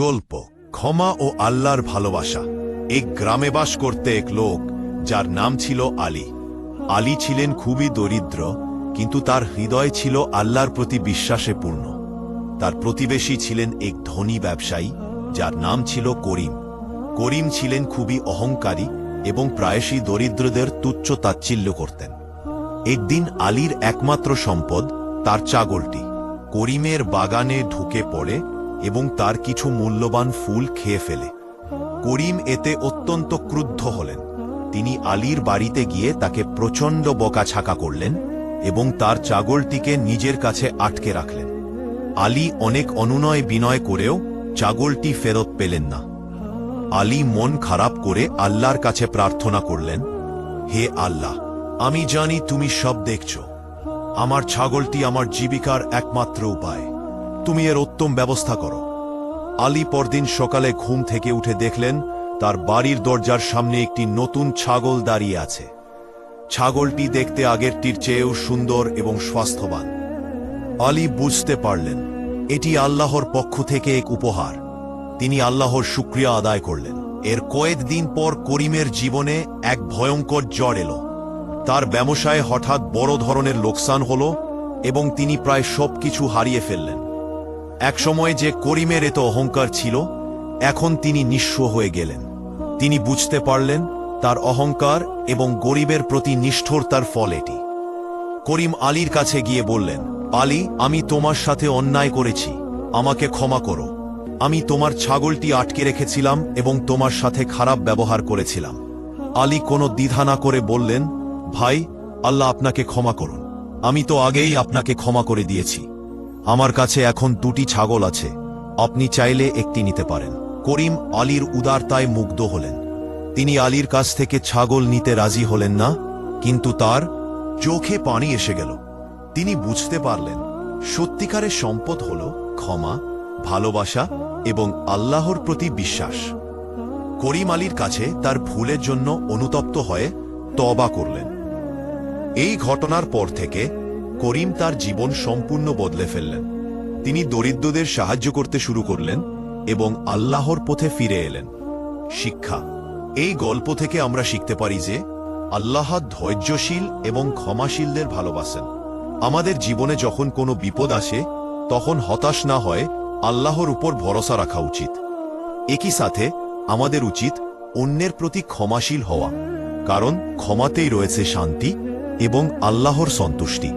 গল্প, ক্ষমা ও আল্লাহর ভালোবাসা। এক গ্রামে বাস করতে এক লোক, যার নাম ছিল আলী। আলী ছিলেন খুবই দরিদ্র, কিন্তু তার হৃদয় ছিল আল্লাহর প্রতি বিশ্বাসে পূর্ণ তার প্রতিবেশী ছিলেন এক ধনী ব্যবসায়ী, যার নাম ছিল করিম। করিম ছিলেন খুবই অহংকারী এবং প্রায়শই দরিদ্রদের তুচ্ছ তাচ্ছিল্য করতেন। একদিন আলীর একমাত্র সম্পদ, তার চাগলটি। করিমের বাগানে ঢুকে পড়ে এবং তার কিছু মূল্যবান ফুল খেয়ে ফেলে। করিম এতে অত্যন্ত ক্রুদ্ধ হলেন। তিনি আলীর বাড়িতে গিয়ে তাকে প্রচণ্ড বকাছাকা করলেন এবং তার ছাগলটিকে নিজের কাছে আটকে রাখলেন। আলী অনেক অনুনয় বিনয় করেও ছাগলটি ফেরত পেলেন না। আলী মন খারাপ করে আল্লাহর কাছে প্রার্থনা করলেন, হে আল্লাহ, আমি জানি তুমি সব দেখছ। আমার ছাগলটি আমার জীবিকার একমাত্র উপায়। তুমি এর উত্তম ব্যবস্থা করো। আলী পরদিন সকালে ঘুম থেকে উঠে দেখলেন, তার বাড়ির দরজার সামনে একটি নতুন ছাগল দাঁড়িয়ে আছে। ছাগলটি দেখতে আগেরটির চেয়েও সুন্দর এবং স্বাস্থ্যবান। আলী বুঝতে পারলেন, এটি আল্লাহর পক্ষ থেকে এক উপহার। তিনি আল্লাহর শুক্রিয়া আদায় করলেন। এর কয়েক দিন পর করিমের জীবনে এক ভয়ঙ্কর জ্বর এলো। তার ব্যবসায় হঠাৎ বড় ধরনের লোকসান হল এবং তিনি প্রায় সবকিছু হারিয়ে ফেললেন। একসময় যে করিমের এত অহংকার ছিল, এখন তিনি নিঃস্ব হয়ে গেলেন। তিনি বুঝতে পারলেন, তার অহংকার এবং গরিবের প্রতি নিষ্ঠুরতার ফল এটি। করিম আলীর কাছে গিয়ে বললেন, আলী, আমি তোমার সাথে অন্যায় করেছি। আমাকে ক্ষমা করো। আমি তোমার ছাগলটি আটকে রেখেছিলাম এবং তোমার সাথে খারাপ ব্যবহার করেছিলাম। আলী কোনো দ্বিধা না করে বললেন, ভাই, আল্লাহ আপনাকে ক্ষমা করুন। আমি তো আগেই আপনাকে ক্ষমা করে দিয়েছি। আমার কাছে এখন দুটি ছাগল আছে। আপনি চাইলে একটি নিতে পারেন। করিম আলীর উদারতায় মুগ্ধ হলেন। তিনি আলীর কাছ থেকে ছাগল নিতে রাজি হলেন না, কিন্তু তার চোখে পানি এসে গেল। তিনি বুঝতে পারলেন, সত্যিকারের সম্পদ হল ক্ষমা, ভালোবাসা এবং আল্লাহর প্রতি বিশ্বাস। করিম আলীর কাছে তার ভুলের জন্য অনুতপ্ত হয়ে তবা করলেন। এই ঘটনার পর থেকে করিম তার জীবন সম্পূর্ণ বদলে ফেললেন। তিনি দরিদ্রদের সাহায্য করতে শুরু করলেন এবং আল্লাহর পথে ফিরে এলেন। শিক্ষা। এই গল্প থেকে আমরা শিখতে পারি যে আল্লাহ ধৈর্যশীল এবং ক্ষমাশীলদের ভালোবাসেন। আমাদের জীবনে যখন কোনো বিপদ আসে, তখন হতাশ না হয় আল্লাহর উপর ভরসা রাখা উচিত। একই সাথে আমাদের উচিত অন্যের প্রতি ক্ষমাশীল হওয়া, কারণ ক্ষমাতেই রয়েছে শান্তি এবং আল্লাহর সন্তুষ্টি।